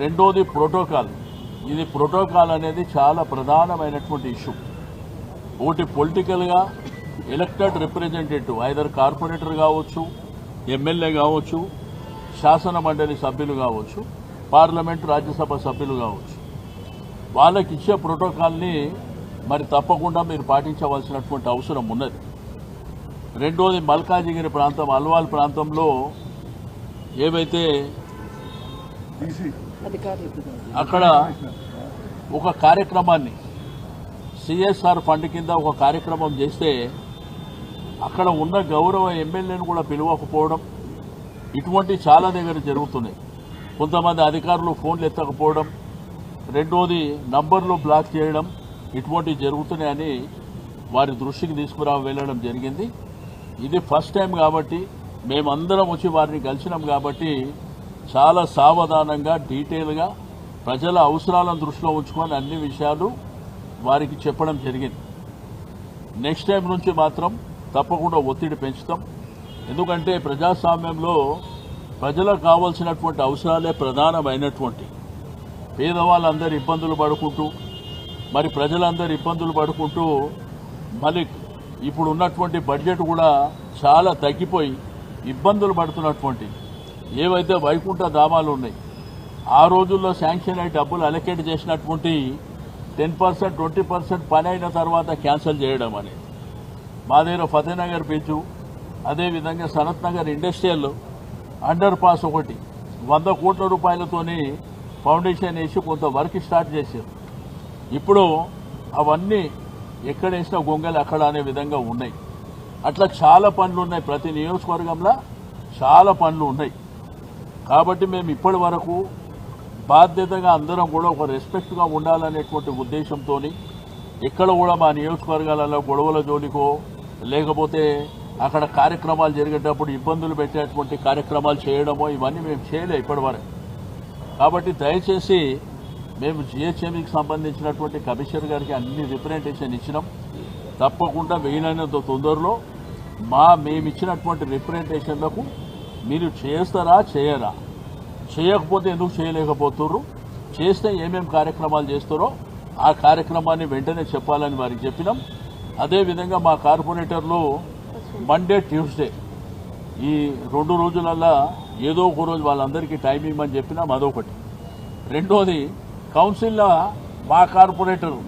రెండోది ప్రోటోకాల్. ఇది ప్రోటోకాల్ అనేది చాలా ప్రధానమైనటువంటి ఇష్యూ. ఒకటి పొలిటికల్గా ఎలక్టెడ్ రిప్రజెంటేటివ్ ఐదర్ కార్పొరేటర్ కావచ్చు ఎమ్మెల్యే కావచ్చు శాసన మండలి సభ్యులు కావచ్చు పార్లమెంట్ రాజ్యసభ సభ్యులు కావచ్చు. వాళ్ళకి ఇచ్చే ప్రోటోకాల్ని మరి తప్పకుండా మీరు పాటించవలసినటువంటి అవసరం ఉన్నది. రెండోది మల్కాజిగిరి ప్రాంతం అల్వాల్ ప్రాంతంలో ఏవైతే అక్కడ ఒక కార్యక్రమాన్ని సిఎస్ఆర్ ఫండ్ కింద ఒక కార్యక్రమం చేస్తే అక్కడ ఉన్న గౌరవ ఎమ్మెల్యేను కూడా పిలవకపోవడం ఇటువంటి చాలా దగ్గర జరుగుతున్నాయి. కొంతమంది అధికారులు ఫోన్లు ఎత్తకపోవడం రెండోది నంబర్లు బ్లాక్ చేయడం ఇటువంటివి జరుగుతున్నాయని వారి దృష్టికి తీసుకురా వెళ్ళడం జరిగింది. ఇది ఫస్ట్ టైం కాబట్టి మేమందరం వచ్చి వారిని కలిసినాం కాబట్టి చాలా సావధానంగా డీటెయిల్గా ప్రజల అవసరాలను దృష్టిలో ఉంచుకొని అన్ని విషయాలు వారికి చెప్పడం జరిగింది. నెక్స్ట్ టైం నుంచి మాత్రం తప్పకుండా ఒత్తిడి పెంచుతాం. ఎందుకంటే ప్రజాస్వామ్యంలో ప్రజలకు కావాల్సినటువంటి అవసరాలే ప్రధానమైనటువంటి. పేదవాళ్ళందరూ ఇబ్బందులు పడుకుంటూ మరి ప్రజలందరూ ఇబ్బందులు పడుకుంటూ మళ్ళీ ఇప్పుడు ఉన్నటువంటి బడ్జెట్ కూడా చాలా తగ్గిపోయి ఇబ్బందులు పడుతున్నటువంటి ఏవైతే వైకుంఠ ధామాలు ఉన్నాయి ఆ రోజుల్లో శాంక్షన్ అయి డబ్బులు అలొకేట్ చేసినటువంటి టెన్ పర్సెంట్ ట్వంటీ పర్సెంట్ పని అయిన తర్వాత క్యాన్సిల్ చేయడం అనేది. మా దగ్గర ఫతేనగర్ బ్రిడ్జు అదేవిధంగా Sanath Nagar industrial underpass ఒకటి. వంద కోట్ల రూపాయలతోని ఫౌండేషన్ వేసి కొంత వర్క్ స్టార్ట్ చేశారు. ఇప్పుడు అవన్నీ ఎక్కడ వేసినా గొంగలు అక్కడ అనే విధంగా ఉన్నాయి. అట్లా చాలా పనులు ఉన్నాయి. ప్రతి నియోజకవర్గంలో చాలా పనులు ఉన్నాయి. కాబట్టి మేము ఇప్పటి వరకు బాధ్యతగా అందరం కూడా ఒక రెస్పెక్ట్గా ఉండాలనేటువంటి ఉద్దేశంతో ఎక్కడ కూడా మా నియోజకవర్గాలలో గొడవల జోలికో లేకపోతే అక్కడ కార్యక్రమాలు జరిగేటప్పుడు ఇబ్బందులు పెట్టేటువంటి కార్యక్రమాలు చేయడమో ఇవన్నీ మేము చేయలే ఇప్పటివరకు కాబట్టి దయచేసి మేము జిహెచ్ఎంకి సంబంధించినటువంటి కమిషనర్ గారికి అన్ని రిప్రజెంటేషన్ ఇచ్చినాం. తప్పకుండా వీలైనంత తొందరలో మా మేము ఇచ్చినటువంటి రిప్రజెంటేషన్లకు మీరు చేస్తారా చేయరా? చేయకపోతే ఎందుకు చేయలేకపోతుర్రు? చేస్తే ఏమేమి కార్యక్రమాలు చేస్తారో ఆ కార్యక్రమాన్ని వెంటనే చెప్పాలని వారికి చెప్పినాం. అదేవిధంగా మా కార్పొరేటర్లు మండే ట్యూస్డే ఈ రెండు రోజులల్లా ఏదో ఒక రోజు వాళ్ళందరికీ టైం ఇవ్వమని చెప్పినాం అదొకటి. రెండోది కౌన్సిల్లో మా కార్పొరేటర్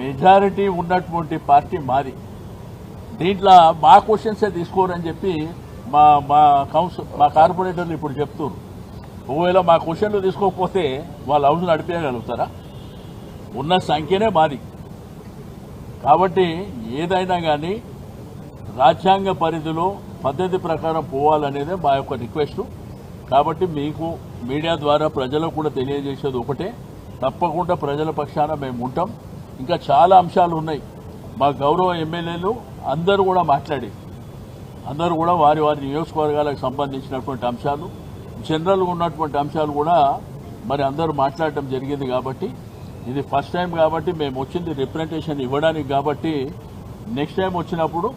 మెజారిటీ ఉన్నటువంటి పార్టీ మాది. దీంట్లో మా క్వశ్చన్సే తీసుకోరని చెప్పి మా మా కౌన్సిల్ మా కార్పొరేటర్లు ఇప్పుడు చెప్తున్నారు ఒకవేళ మా క్వశ్చన్లు తీసుకోకపోతే వాళ్ళ హౌస్ నడిపేయగలుగుతారా? ఉన్న సంఖ్యనే మాది. కాబట్టి ఏదైనా కానీ రాజ్యాంగ పరిధిలో పద్ధతి ప్రకారం పోవాలనేదే మా యొక్క రిక్వెస్ట్. కాబట్టి మీకు మీడియా ద్వారా ప్రజలకు కూడా తెలియజేసేది ఒకటే. తప్పకుండా ప్రజల పక్షాన మేము ఉంటాం. ఇంకా చాలా అంశాలు ఉన్నాయి. మా గౌరవ ఎమ్మెల్యేలు అందరూ కూడా మాట్లాడి అందరూ కూడా వారి వారి నియోజకవర్గాలకు సంబంధించినటువంటి అంశాలు. జనరల్గా ఉన్నటువంటి అంశాలు కూడా మరి అందరూ మాట్లాడటం జరిగింది కాబట్టి ఇది ఫస్ట్ టైం కాబట్టి మేము వచ్చింది రిప్రజెంటేషన్ ఇవ్వడానికి కాబట్టి నెక్స్ట్ టైం వచ్చినప్పుడు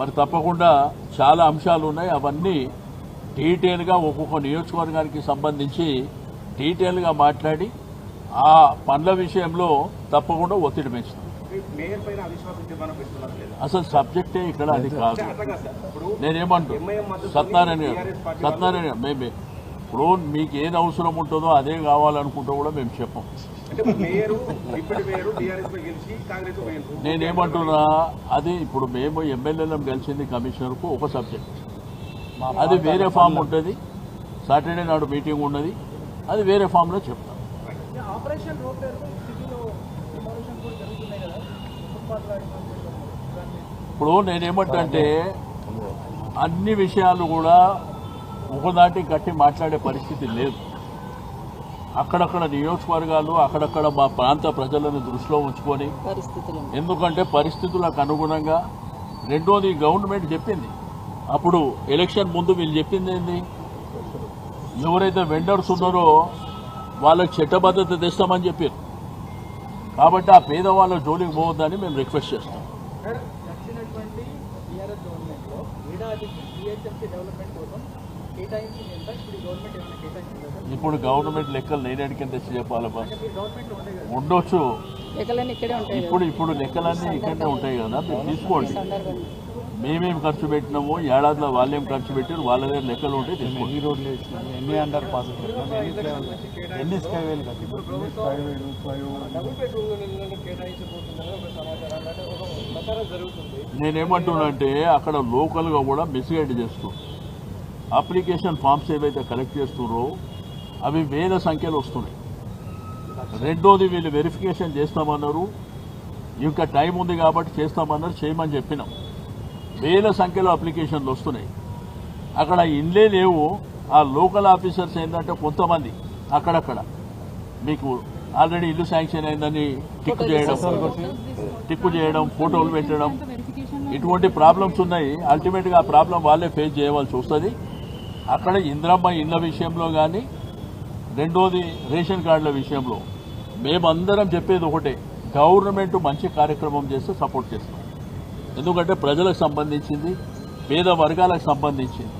మరి తప్పకుండా చాలా అంశాలు ఉన్నాయి. అవన్నీ డీటెయిల్గా ఒక్కొక్క నియోజకవర్గానికి సంబంధించి డీటెయిల్గా మాట్లాడి ఆ పనుల విషయంలో తప్పకుండా ఒత్తిడి పెంచుతాం. అసలు సబ్జెక్టే ఇక్కడ అది కాదు. నేనేమంటూ? సత్యనారాయణ గారు సత్యనారాయణ గారు మేమే ఇప్పుడు మీకు ఏది అవసరం ఉంటుందో అదే కావాలనుకుంటూ కూడా మేము చెప్పం. నేనేమంటున్నా అది ఇప్పుడు మేము ఎమ్మెల్యేలను కలిసింది కమిషనర్కు ఒక సబ్జెక్ట్. అది వేరే ఫామ్ ఉంటుంది. సాటర్డే నాడు మీటింగ్ ఉన్నది. అది వేరే ఫామ్లో చెప్తాం. ఇప్పుడు నేనేమంటే అన్ని విషయాలు కూడా ఒకదాటి కట్టి మాట్లాడే పరిస్థితి లేదు. అక్కడక్కడ నియోజకవర్గాలు అక్కడక్కడ మా ప్రాంత ప్రజలను దృష్టిలో ఉంచుకొని ఎందుకంటే పరిస్థితులకు అనుగుణంగా రెండోది గవర్నమెంట్ చెప్పింది. అప్పుడు ఎలక్షన్ ముందు వీళ్ళు చెప్పింది ఏంది? ఎవరైతే వెండర్స్ ఉన్నారో వాళ్ళకి చట్టబద్ధత తెస్తామని చెప్పారు. కాబట్టి ఆ పేదవాళ్ళ జోలికి పోవద్దని మేము రిక్వెస్ట్ చేస్తాం. డెవలప్మెంట్ కోసం ఇప్పుడు గవర్నమెంట్ లెక్కలు నేను ఎడికిన తెచ్చి చెప్పాలి బస్ మీరు గవర్నమెంట్లో ఉండే కదా. ఉండొచ్చు. ఇప్పుడు ఇప్పుడు లెక్కలన్నీ ఇక్కడనే ఉంటాయి కదా మీరు తీసుకోండి. మేమేం ఖర్చు పెట్టినాము ఏడాదిలో వాళ్ళేం ఖర్చు పెట్టారు వాళ్ళ దగ్గర లెక్కలు ఉంటే తీసుకోండి. ఎన్ని రోడ్లు ఎన్ని అండర్ పాస్ ఎన్ని సమాచారం అంటే అక్కడ లోకల్గా కూడా మిస్గైడ్ చేస్తూ అప్లికేషన్ ఫామ్స్ ఏవైతే కలెక్ట్ చేస్తున్నారో అవి వేల సంఖ్యలో వస్తున్నాయి. రెండోది వీళ్ళు వెరిఫికేషన్ చేస్తామన్నారు. ఇంకా టైం ఉంది కాబట్టి చేస్తామన్నారు చేయమని చెప్పినాం. వేల సంఖ్యలో అప్లికేషన్లు వస్తున్నాయి. అక్కడ ఇండ్లే లేవు. ఆ లోకల్ ఆఫీసర్స్ ఏంటంటే కొంతమంది అక్కడక్కడ. మీకు ఆల్రెడీ ఇల్లు శాంక్షన్ అయిందని టిక్ చేయడం టిక్కు చేయడం ఫోటోలు పెట్టడం ఇటువంటి ప్రాబ్లమ్స్ ఉన్నాయి. అల్టిమేట్గా ఆ ప్రాబ్లం వాళ్ళే ఫేస్ చేయవలసి వస్తుంది. అక్కడ ఇంద్రమ్మ ఇళ్ళ విషయంలో కానీ రెండోది రేషన్ కార్డుల విషయంలో. మేమందరం చెప్పేది ఒకటే గవర్నమెంట్ మంచి కార్యక్రమం చేస్తే సపోర్ట్ చేస్తాం. ఎందుకంటే ప్రజలకు సంబంధించింది పేద వర్గాలకు సంబంధించింది.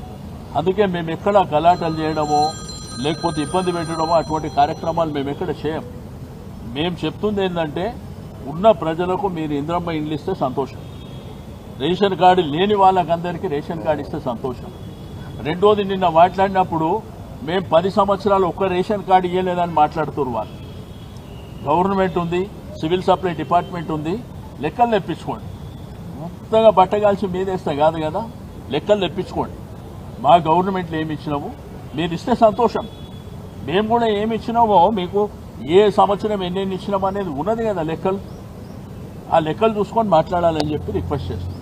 అందుకే మేము ఎక్కడ గలాటలు చేయడమో లేకపోతే ఇబ్బంది పెట్టడమో అటువంటి కార్యక్రమాలు మేము ఎక్కడ చేయం. మేము చెప్తుంది ఏంటంటే ఉన్న ప్రజలకు మీరు ఇంద్రమ్మ ఇండ్లు ఇస్తే సంతోషం. రేషన్ కార్డు లేని వాళ్ళకందరికీ రేషన్ కార్డు ఇస్తే సంతోషం. రెండోది నిన్న మాట్లాడినప్పుడు మేము పది సంవత్సరాలు ఒక్క రేషన్ కార్డు ఇవ్వలేదని మాట్లాడుతున్నారు వాళ్ళు. గవర్నమెంట్ ఉంది సివిల్ సప్లై డిపార్ట్మెంట్ ఉంది లెక్కలు తెప్పించుకోండి. మొత్తంగా బట్టగాల్చి మీదేస్తే కాదు కదా లెక్కలు తెప్పించుకోండి. మా గవర్నమెంట్లో ఏమి ఇచ్చినాము మీరు ఇస్తే సంతోషం. మేము కూడా ఏమి ఇచ్చినామో మీకు ఏ సంవత్సరం ఎన్నెన్ని ఇచ్చినామో అనేది ఉన్నది కదా లెక్కలు. ఆ లెక్కలు చూసుకొని మాట్లాడాలని చెప్పి రిక్వెస్ట్ చేస్తాం